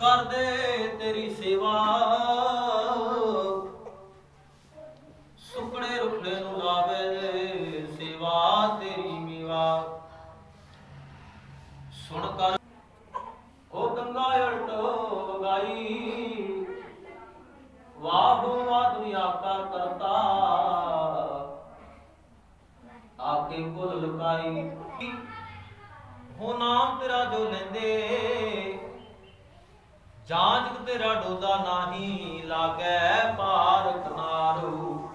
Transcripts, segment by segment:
ਕਰਦੇ ਤੇਰੀ ਸੇਵਾ। ਸੁਕੜੇ ਰੁਖੜੇ ਨੂੰ ਲਾਵੇ ਸੇਵਾ ਤੇਰੀ ਮੇਵਾ। ਸੁਣ ਕਰ, ਉਹ ਗੰਗਾ ਉਲਟ ਵਗਾਈ। ਵਾਹੋ ਵਾ ਦੁਨੀਆ ਕਰਤਾ। ਆਕੇ ਕੁਲ ਲੁਕਾਈ। ਹੋ ਨਾਮ ਤੇਰਾ ਜੋ ਲੈਂਦੇ ਜਾਂਚ ਤੇਰਾ ਡੋਦਾ ਨਹੀਂ, ਲਾਗੈ ਪਾਰ ਕਿਨਾਰੂ।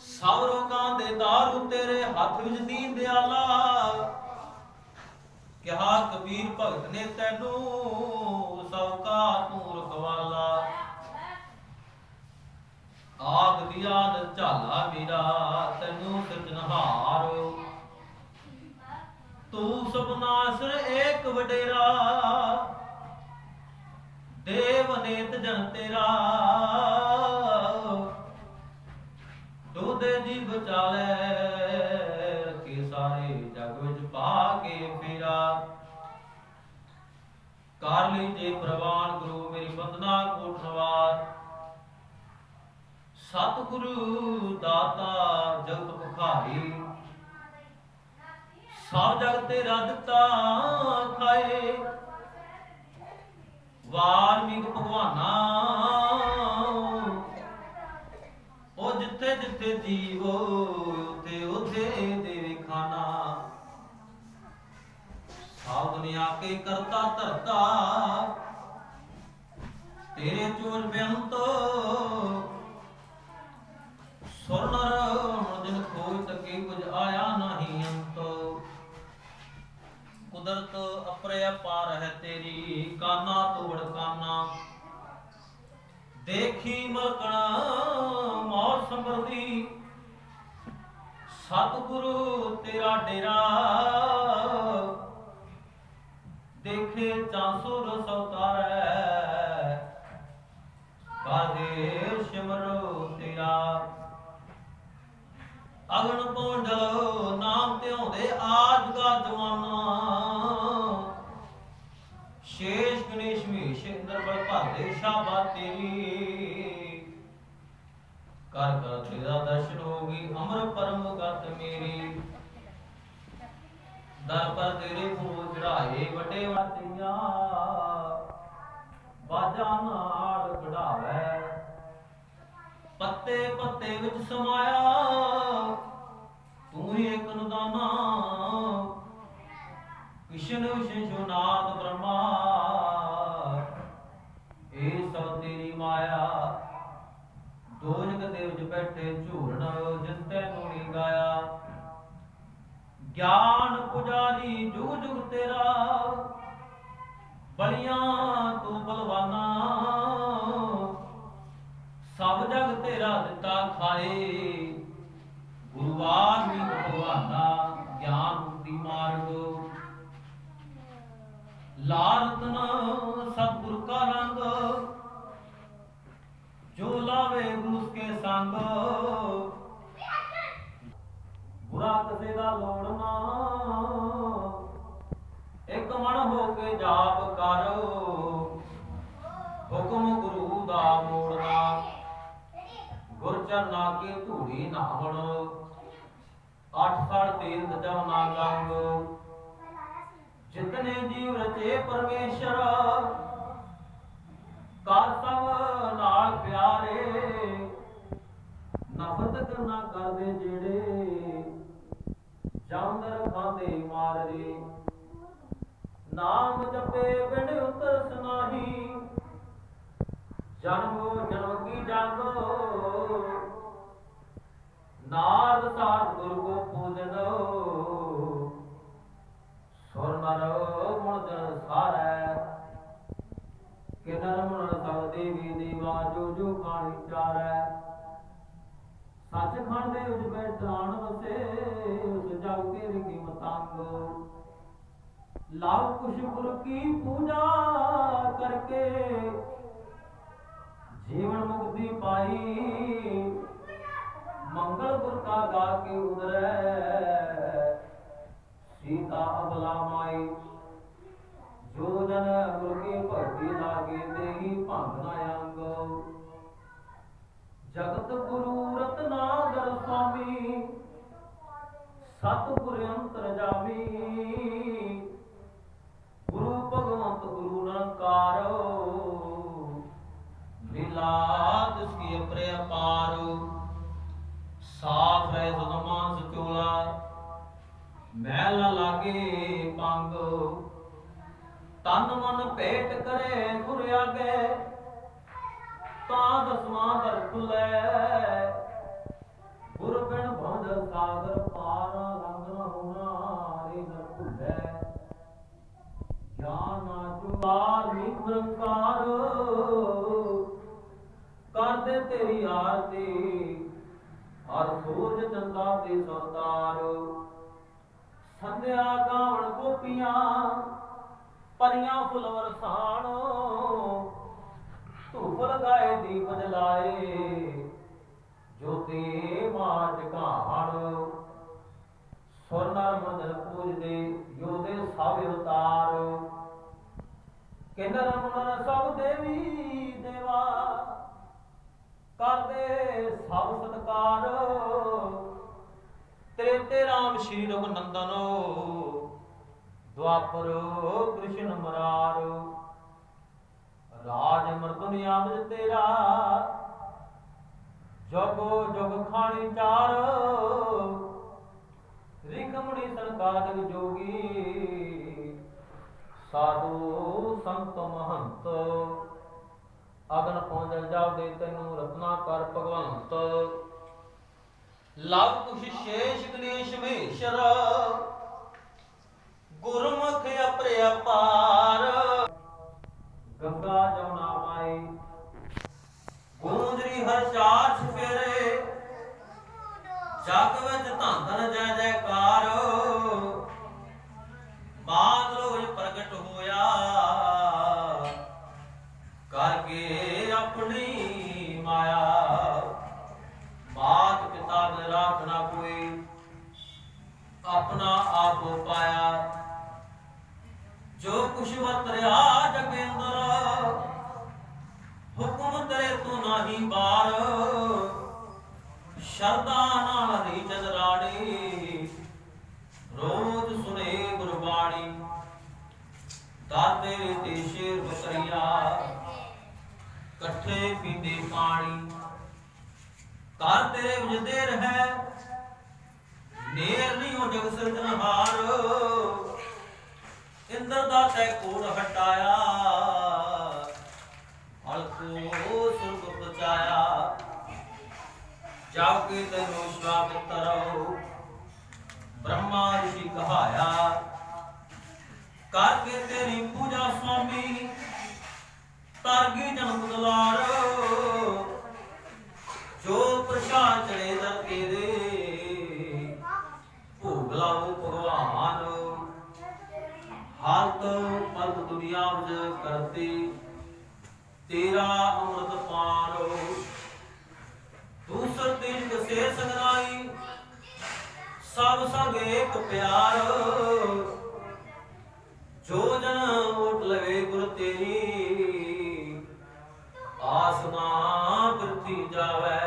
ਸਭ ਰੋਗਾਂ ਦੇ ਦਾਰੂ ਤੇਰੇ ਹੱਥ ਵਿੱਚ ਦੀਨ ਦਿਆਲਾ। ਕਿਹਾ, ਕਬੀਰ ਭਗਤ ਨੇ ਤੈਨੂੰ ਸਭ ਕਾ ਤੂੰ ਰਖਵਾਲਾ ਆਗ ਦਿਆਦ ਝਾਲਾ ਮੇਰਾ, ਤੈਨੂੰ ਸਿਰਜਣਹਾਰ ਤੂੰ ਸਬਨਾਸਰ ਏਕ ਵਡੇਰਾ ਦੇਵ ਨੇਤ ਜਨ ਤੇਰਾ। ਦੋਦੇ ਜੀ ਬਚਾਲੇ ਰੱਖੇ ਸਾਰੇ ਜਗ ਵਿੱਚ ਪਾ ਕੇ ਫੇਰਾ। ਕਰ ਲਈ ਜੇ ਪ੍ਰਵਾਨ ਗੁਰੂ, ਮੇਰੀ ਬੰਦਨਾ ਕੋਟਨਵਾਰ ਸਤਿਗੁਰੂ ਦਾਤਾ, ਜਗਤ ਭੁਖਾਰੀ। ਸਭ ਜਗ ਤੇਰਾ ਦਿੱਤਾ ਖਾਏ। ਵਾਲਮੀਕ ਭਗਵਾਨਾ। ਉਹ ਜਿੱਥੇ ਜਿੱਥੇ ਜੀਵੋ, ਉਥੇ ਉਥੇ ਦੇਵੇ ਖਾਨਾ ਸਭ ਦੁਨੀਆ ਕੇ ਕਰਤਾ ਧਰਤਾ। ਤੇਰੇ ਚੋਜ ਬੇਅੰਤ ਸੁਰਨਰ ਦੇਖੀ ਮਕਣਾ ਮੌਤ ਸੰਭਰਦੀ ਸਤਿਗੁਰੂ ਤੇਰਾ ਡੇਰਾ। ਦੇਖੇ ਚਾਂਸੁਰ ਸਉਤਾਰੈ ਕਾਦੇ ਸਿਮਰੋ ਤੇਰਾ। ਅਗਨ ਪੌਂਡਲ ਨਾਮ ਧਿਆਉਂਦੇ ਆਜ ਦਾ ਜਵਾਨਾ। ਸ਼ੇਸ਼ ਗਣੇਸ਼ ਮੀਸ਼ ਇੰਦਰ ਬਲ ਭਾਦੇ ਸ਼ਾਬਾ ਤੇਰੀ। ਕਰ ਕਰ ਤੇਰਾ ਦਰਸ਼ਨ ਹੋਗੀ ਅਮਰ ਪਰਮ ਗਤ ਮੇਰੀ। ਦਰ ਪਰ ਤੇਰੇ ਫੂਲ ਚੜਾਏ ਵੱਡੇ ਵਾਤੀਆਂ ਬਾਜਾ ਨਾਲ ਕਢਾਵੇ। ਪੱਤੇ ਪੱਤੇ ਵਿੱਚ ਸਮਾਇਆ, ਤੂੰ ਹੀ ਇੱਕ ਨਦਾਨਾ। ਕਿਸ਼ਨ ਵਿਸ਼ੇਸ਼ਨਾਦ ਬ੍ਰਹਮਾ ਇਹ ਸਭ ਤੇਰੀ ਮਾਇਆ। ਦੋ ਜਗ ਦੇ ਵਿੱਚ ਬੈਠੇ ਝੂਰਣ ਜਿਸ ਤੈਨੂੰ ਨਹੀਂ ਗਾਇਆ। ਗਿਆਨ ਪੁਜਾਰੀ ਜੁਗ ਜੁਗ ਤੇਰਾ, ਬਲੀਆਂ ਤੂੰ ਬਲਵਾਨਾ। ਸਭ ਜਗ ਤੇਰਾ ਦਿੱਤਾ ਖਾਏ ਗੁਰਵਾਨ ਵੀ ਭਗਵਾਨਾ, ਗਿਆਨ ਮੁਕਤੀ ਮਾਰਗ। ਲਾਲਤਨ ਸਤਿਗੁਰ ਕਾ ਰੰਗ, ਜੋ ਲਾਵੇ ਗੁਰੂ ਕੇ ਸੰਗ। ਬੁਰਾ ਕਿਸੇ ਦਾ ਲੋੜ ਨਾ, ਇੱਕ ਮਨ ਹੋ ਕੇ ਜਾਪ ਕਰ। ਹੁਕਮ ਗੁਰੂ ਦਾ ਮੋੜਨਾ, ਗੁਰ ਚਰਨਾ ਕੀ ਧੂੜੀ ਨਾ ਹੁਣ ਅੱਠ ਸਾਲ ਤੀਰਥ ਜਮ ਨਾ ਗੰਗ। ਜਿਤਨੇ ਜੀਵ ਰਚੇ ਪਰਮੇਸ਼ਰ ਕਰ ਸਭ ਨਾਲ ਪਿਆਰੇ, ਨਫਰਤ ਕਰਨਾ ਕਰਦੇ ਜਿਹੜੇ ਜਾਂਦਰ ਖਾਂਦੇ ਮਾਰਦੇ? ਨਾਮ ਜਪੇ ਬਿਨ ਉਤਰ ਸੁਨਾਹੀ ਜਨਮੋ ਜਨਮ ਕੀ ਜਾਗੋ? ਨਾਦ ਸਾਧ ਗੁਰ ਕੋ ਪੂਜਨੋ ਸੁਰ ਨਰ ਸਾਰੈ। ਕਿ ਨਰਮਣ ਸਭ ਦੇਵੀ ਦੇਵਾ ਜੋ ਜੋ ਕਾਣੀ ਚਾਰੈ। ਸੱਚਖੰਡ ਦੇ ਉਜ ਬੈਠਾਣ ਵਸੇ, ਉਸ ਜਗ ਤੇਰੀ ਕੀਮਤਾਂਗ ਲਾਭ ਕੁਛ ਗੁਰ ਕੀ ਪੂਜਾ ਕਰਕੇ, ਜੀਵਨ ਮੁਕਤੀ ਪਾਈ। ਮੰਗਲ ਗੁਰ ਕਾ ਗਾ ਕੇ ਉਦਰੈ ਸੀਤਾ ਅਬਲਾ ਮਾਈ। ਜੋ ਜਨ ਗੁਰ ਭਗਤੀ ਲਾਗੇ ਦੇਹੀ ਭੰਗ ਨਾ ਅੰਗ। ਜਗਤ ਗੁਰੂ ਰਤਨਾਗਰ ਸੁਆਮੀ, ਸਤਿਗੁਰ ਅੰਤਰ ਜਾਮੀ। ਗੁਰੂ ਭਗਵੰਤ ਗੁਰੂ ਨਿਰੰਕਾਰ ਲੀਲਾ ਤਿਸ ਕੀ ਅਪਰੇ ਅਪਾਰ ਸਾਫ਼ ਰਹਿ ਸਦ ਮੈਲ ਨ ਲਾਗੇ ਪੰਗ। ਤਨ ਮਨ ਭੇਟ ਕਰੇ ਗੁਰ ਆਗੇ, ਤਾਂ ਦਸਵਾਂ ਦਰ ਖੁੱਲੇ। ਗੁਰ ਬਿਨ ਭੰਜ ਸਾਗਰ ਪਾਰ, ਰੰਗ ਨ ਹੋਣਾ ਰੇ ਦਰ ਭੁੱਲੇ। ਗਿਆਨ ਨਾ ਜੁਗਾਰ ਨਿਰੰਕਾਰ। ਕਰਦੇ ਤੇਰੀ ਆਰਤੀ, ਹਰ ਸੂਰਜ ਚੰਦਾ ਤੇ ਸਰਦਾਰ ਸੰਧਿਆ ਗਾਵਣ ਗੋਪੀਆਂ, ਪਰੀਆਂ ਫੁੱਲ ਵਰਸਾਣ ਧੂਪ ਲਗਾਏ ਦੀਪ ਜਲਾਏ ਜੋਤੀ ਮਾਜ ਘਾਣ। ਸੁਰਨਰ ਮੰਦਰ ਪੂਜਦੇ ਯੋਦੇ ਸਭ ਅਵਤਾਰ। ਕਿੰਨਰ ਮੁਨਰ ਸਭ ਦੇਵੀ ਦੇਵਾ, ਕਰਦੇ ਸਭ ਸਤਕਾਰ। ਤੇਰੇ ਤੇ ਰਾਮ ਸ਼੍ਰੀ ਰਘੁਨੰਦਨ ਦੁਆਪਰੋ ਕ੍ਰਿਸ਼ਨ ਮਰਾਰ। ਰਾਜ ਮਰਦਨ ਆਮਦ ਤੇਰਾ, ਜਗੋ ਜਗ ਖਾਣੀ ਚਾਰ। ਰਿਕਮਣੀ ਸਰਕਾਰ ਜੋਗੀ, ਸਾਧੂ ਸੰਤ ਮਹੰਤ ਅਗਨ ਪਹੁੰਚ ਜਾਵਦੇ ਤੈਨੂੰ ਰਤਨਾ ਕਰ ਭਗਵੰਤ ਲਵ ਕੁਸ਼ ਸ਼ੇਸ਼ ਗਣੇਸ਼ ਮਹੇਸ਼ਰ ਗੁਰਮੁਖ ਅਪਰੇ ਅਪਾਰ ਗੰਗਾ ਜਮਨਾ ਮਾਈ, ਗੂੰਜਰੀ ਹਰ ਚਾਰ ਸਫੇਰੇ ਜਗ ਵਿੱਚ ਧੰਨ ਜੈ ਜੈਕਾਰ। ਬਾਦਲ ਵਿੱਚ ਪ੍ਰਗਟ ਹੋਇਆ। ਦਾਤੇ ਤੇ ਇਕੱਠੇ ਪੀਂਦੇ ਪਾਣੀ। ਕਰ ਤੇਰੇ ਵਜਦੇ ਰਹਿ, ਨੇਰ ਨਹੀਂ ਹੋ ਜਗ ਸਿਰਜਣਹਾਰ ਇੰਦਰ ਦਾ ਤੈ ਕੋੜ ਹਟਾਇਆ ਹਲਕੋ ਸੁਰਗ ਪਚਾਇਆ ਜਾਉ ਕੇ ਤੈਨੂੰ ਸ਼ਵਾਪਿਤਰੋ ਬ੍ਰਹਮਾ ਰਿਸ਼ੀ ਕਹਾਇਆ। ਕਰਕੇ ਤੇਰੀ ਪੂਜਾ ਜਾਵੇ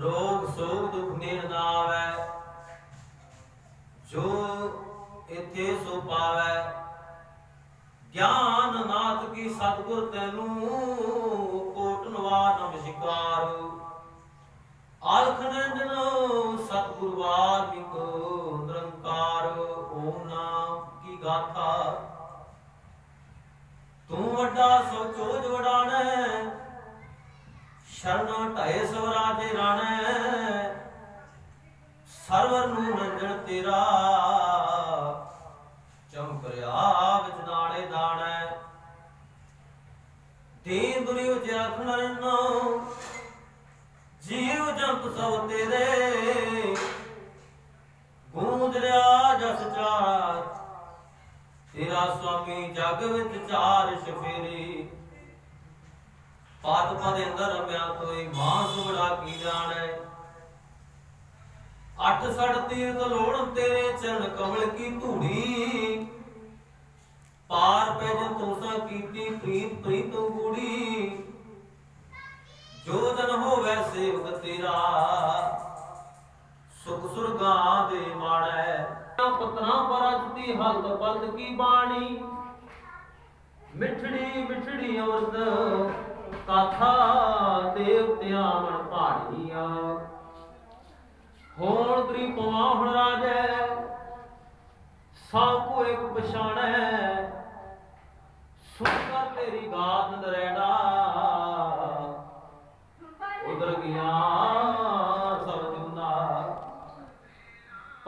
ਰੋਗ, ਸੋਗ, ਦੁਖ ਨੇੜ ਨਾ ਆਵੇ ਜੋ ਇਥੇ ਸੋ ਪਾਵੇ। ਗਿਆਨ ਨਾਥ ਕੀ ਸਤਿਗੁਰ ਤੈਨੂੰ ਕੋਟ ਨਮਸਕਾਰ ਆਲਖ ਨੰਦਨ ਸਤਿਗੁਰ ਵਾਲਿਕ ਨਿਰੰਕਾਰ। ਓਮ ਨਾਮ ਕੀ ਗਾਥਾ। ਤੂੰ ਵੱਡਾ ਸੋ ਚੋਜ ਵਡਾਣੈ ਸ਼ਰਨ ਢਾਏ ਸਵਰਾਜੇ ਰਾਣੈ। ਸਰਵਰ ਨੂੰ ਰੰਜਣ ਤੇਰਾ। ਚਮਕ ਰਿਆ ਵਿੱਚ ਦਾਣੇ ਦਾਣੈ। ਦੀਨ ਦੁਨੀ ਵਿੱਚ ਰੱਖਣ ਰੰਨੋ ਜੀਵ ਜੰਤ ਸਭ ਤੇਰੇ। ਗੂੰਜ ਰਿਆ ਜਸ ਚਾਰ। ਤੇਰਾ ਸੁਆਮੀ ਜਗ ਵਿੱਚ ਚਾਰ ਸ਼ਫੇਰੇ। ਪਾਤ ਪਦ ਅੰਦਰ ਰਮਿਆ ਤੋਈ ਮਾਂ ਸੁਬੜਾ ਕੀ ਜਾਣੈ ਅੱਠ ਸੜ ਤੀਰਥ ਲੋੜਨ ਤੇਰੇ ਚਰਨ ਕਮਲ ਕੀ ਧੂੜੀ ਪਾਰ ਪੈ ਜੇ ਤੁਸਾਂ ਕੀਤੀ ਪ੍ਰੀਤ ਪ੍ਰੀਤ ਗੂੜੀ ਜੋ ਦਿਨ ਹੋਵੇ ਸੇਵਕ ਤੇਰਾ, ਸੁਖ ਸੁਰਗਾਂ ਦੇ ਮਾਣੈ ਪਤਨਾ ਪਰਜਤੀ ਹਲਤ ਬਲਦ ਕੀ ਬਾਣੀ। ਮਿਠੜੀ ਮਿਠੜੀ ਅਮਰਤ ਕਾਥਾ ਦੇਵਤਿਆਂ ਮਨ ਭਾੜੀਆਂ ਹੋਣ ਤਰੀ ਪਵਾ ਹੁਣ ਰਾਜੈ, ਸਭ ਕੋ ਇੱਕ ਪਛਾਣੈ। ਸੁਣ ਤੇਰੀ ਗਾਤ ਨਰੈਣਾ। ਉਦਰ ਗਿਆ ਸਭ ਜੁਨਾ।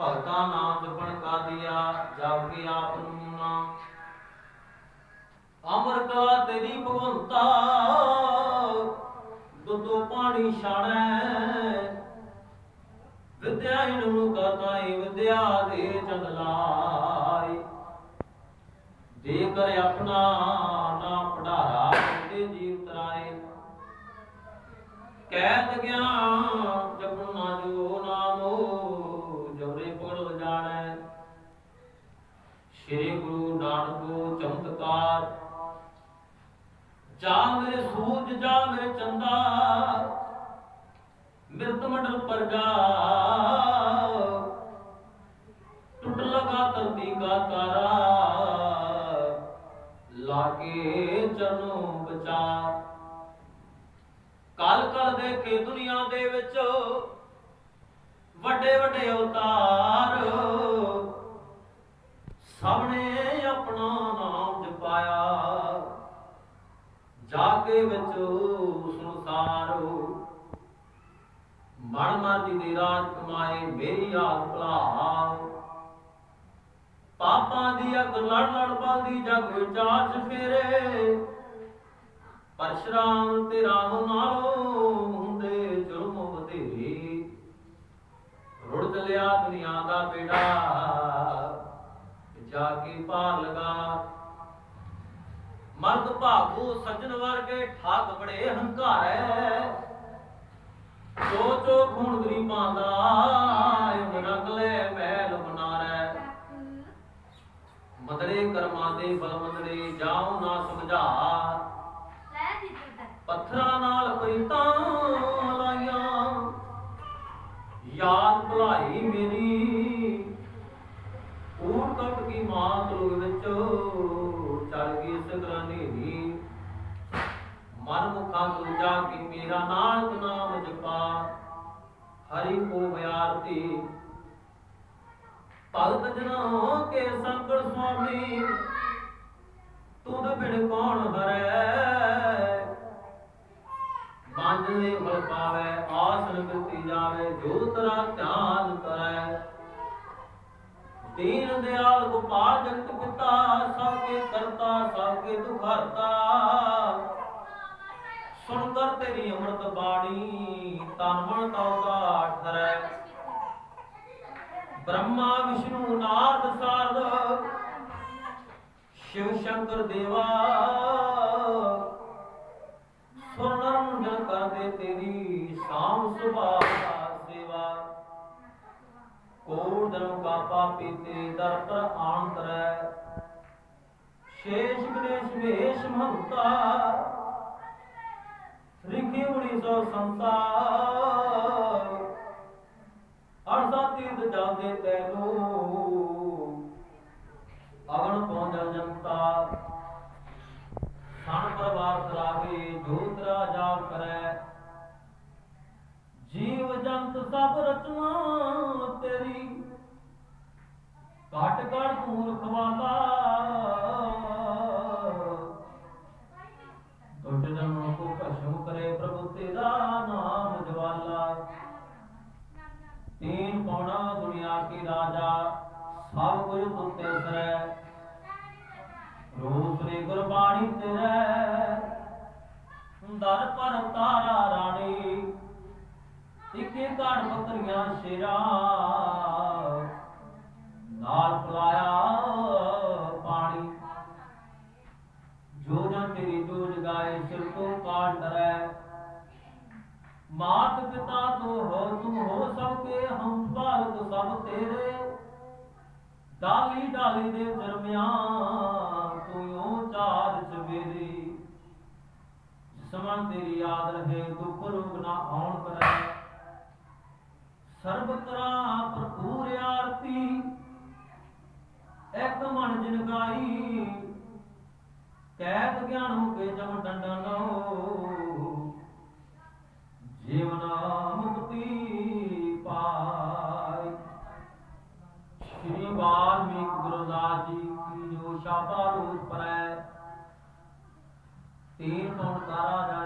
ਭਗਤਾ ਨਾਮ ਜਪਣ ਕਾ ਦਿਆ, ਜਪ ਕੇ ਆਪ ਨੂੰ ਨਾ ਅਮਰ ਕਲਾ ਤੇਰੀ ਭਗਵੰਤਾ, ਦੁੱਧੋ ਪਾਣੀ ਛਾਣੈ। ਵਿਦਿਆ ਨੂੰ ਕਰਤਾਈ ਵਿਦਿਆ ਦੇ ਚੰਦ ਦੇ ਕਰ ਆਪਣਾ ਨਾ ਪੜਾਰਾ ਤੇ ਜੀਵ ਤਰਾਏ। ਕਹਿਤ ਗਿਆ ਜਪਨ ਜੋ ਨਾਮੋ ਜਵਰੇ ਪੜ ਜਾਣੈ ਸ੍ਰੀ ਗੁਰੂ ਨਾਨਕ ਚਮਤਕਾਰ ਜਾ ਮੇਰੇ ਸੂਰਜ ਜਾ ਮੇਰੇ ਚੰਦਾ, ਮਿਰਤ ਮੰਡਲ ਪਰਗਾ ਟੁੱਟ ਲਗਾ ਧਰਤੀ ਕਾ ਤਾਰਾ, ਲਾਗੇ ਚਰਨੋਂ ਬਚਾ। ਕਲ ਕਲ ਦੇਖੇ ਦੁਨੀਆ ਦੇ ਵਿੱਚ ਵੱਡੇ ਵੱਡੇ ਅਵਤਾਰ। ਸਾਹਮਣੇ ਜਾ ਕੇ ਵਿੱਚ ਸੰਸਾਰ ਮਨ ਮਰਦੀ ਦੇ ਰਾਜ ਕਮਾਏ, ਮੇਰੀ ਆਸ ਭੁਲਾਓ। ਪਾਪਾਂ ਦੀ ਅਗ ਲੜ ਲੜ ਬਲਦੀ, ਜਗ ਵਿਚਾਰ ਫੇਰੇ। ਪਰਸ਼ਰਾਮ ਤੇ ਰਾਮ ਨਾਲੋਂ ਹੁੰਦੇ ਜੁਰਮ ਵਧੇਰੇ ਰੁੜ ਚਲਿਆ ਦੁਨੀਆ ਦਾ ਬੇੜਾ, ਜਾ ਕੇ ਪਾਰ ਲਗਾ। ਮਰਦ ਭਾਗੂ ਸੱਜਣ ਵਰਗੇ ਠਾਕ ਬੜੇ ਹੰਕਾਰੈ ਚੋ ਚੋ ਖੂਨ ਗਰੀਬਾਂ ਦਾ ਇਹ ਮਹਿਲ ਬਨਾਰੈ। ਮਦਰੇ ਕਰਮਾਂ ਦੇ ਬਲ ਮਦਰੇ ਜਾਉ ਨਾ ਸਮਝਾ। ਪੱਥਰਾਂ ਨਾਲ ਪ੍ਰੀਤਾਂ ਲਾਈਆਂ। ਯਾਦ ਭੁਲਾਈ ਮੇਰੀ ਊੜ ਕੱਟ ਕੀ ਮਾਤ ਲੋਕ ਵਿੱਚ ਚੜ ਗਈ ਸਗਰਾਨੀ ਦੀ ਮਨ ਮੁਖਾਂ ਦੂਜਾ ਕੀ ਮੇਰਾ ਨਾਨਕ ਨਾਮ ਜਪਾ। ਹਰੀ ਕੋ ਬਿਆਰਤੀ। ਭਗਤ ਜਨੋਂ ਕੇ ਸੰਗੜ ਸੁਆਮੀ। ਤੁਧ ਬਿਨ ਕੌਣ ਹਰੈ ਮੰਨ ਦੇ ਫਲ ਪਾਵੇ, ਆਸਨ ਗਤੀ ਜਾਵੇ, ਜੋ ਤਰਾ ਧਿਆਨ ਕਰੈ। ਦੀਨ ਦਿਆਲ ਗੋਪਾਲ ਜਗਤ ਪਿਤਾ ਸਭ ਕੇ ਕਰਤਾ ਸਭ ਕੇ ਦੁਖਰਤਾ। ਸੁਣ ਕਰ ਤੇਰੀ ਅੰਮ੍ਰਿਤ ਬਾਣੀ, ਤਨ ਮਨ ਤਉ ਠਰੈ ਬ੍ਰਹਮਾ, ਵਿਸ਼ਨੂੰ, ਨਾਰਦ, ਸਾਰਦ, ਸ਼ਿਵ ਸ਼ੰਕਰ ਦੇਵਾ। ਸੁਰਨਰ ਜਨ ਕਰਦੇ ਤੇਰੀ ਸ਼ਾਮ ਸੁਭਾ ਕੋੜ ਧਰਮ ਕਾ ਪਾਪੀ ਤੇ ਦਰ ਪਰ ਸ਼ੇਸ਼ ਗਣੇਸ਼ ਵੇਸ਼ ਮਹੰਤਾ, ਰਿਖੀ ਉਣੀ ਸੋ ਸੰਤਾ। ਅਰਸਾ ਤੀਰਥ ਜਾਂਦੇ ਤੈਨੂੰ, ਅਗਣ ਪਹੁੰਚ ਜਨਤਾ? ਸਣ ਪਰਵਾਰ ਕਰਾਵੇ, ਜੋਤ ਰਾਜਾ ਕਰੈ। ਜੀਵ ਜੰਤ ਸਭ ਰਚਨਾ ਘਟ ਘਟ ਤੂੰ ਰਖਵਾਲਾ ਦੁੱਟ ਜਨੋਂ ਕੋ ਕਸ਼ਮ ਕਰੇ ਪ੍ਰਭੂ ਤੇਰਾ ਨਾਮ ਜਵਾਲਾ। ਤੀਨ ਪੌਣਾ ਦੁਨੀਆ ਕੀ ਰਾਜਾ, ਸਭ ਕੁਝ ਤੁਤੇ ਸਰੈ ਰੂਪ ਰੇ ਗੁਰਬਾਣੀ ਤੇਰੇ। ਦਰ ਪਰ ਤਾਰਾ ਰਾਣੀ ਇੱਕੇ ਘੜ ਬੱਕਰੀਆਂ ਸ਼ੇਰਾ। ਮੰਗਾਇਆ ਪਾਣੀ। ਜੋ ਜਨ ਤੇਰੀ ਜੋ ਜਗਾਏ, ਸਿਰ ਤੋਂ ਪਾਣ ਡਰੈ। ਮਾਤ ਪਿਤਾ ਤੋ ਹੋ, ਤੂੰ ਹੋ ਸਭ ਕੇ, ਹਮ ਭਾਰਤ ਸਭ ਤੇਰੇ। ਡਾਲੀ ਡਾਲੀ ਦੇ ਦਰਮਿਆਨ ਤੂੰ ਓ ਚਾਰ ਚਵੇਰੀ ਸਮਾਂ ਤੇਰੀ ਯਾਦ ਰਹੇ, ਦੁੱਖ ਰੋਗ ਨਾ ਆਉਣ ਕਰੇ। ਸਰਬ ਤਰਾ ਭਰਪੂਰ ਆਰਤੀ ਇੱਕ ਮਨ ਜਿਨਕਾਈ। ਕੈਦ ਗਿਆਨ ਹੋ ਕੇ ਜਮ ਡੰਡਾ ਲਓ। ਜੀਵਨਾ ਮੁਕਤੀ ਪਾਈ ਸ਼੍ਰੀ ਵਾਲਮੀਕ ਗੁਰਦਾਸ ਜੀ ਜੋ ਸ਼ਾਬਾ ਰੂਪ ਪਰੈ। ਤੀਨ ਤੋਂ ਤਾਰਾ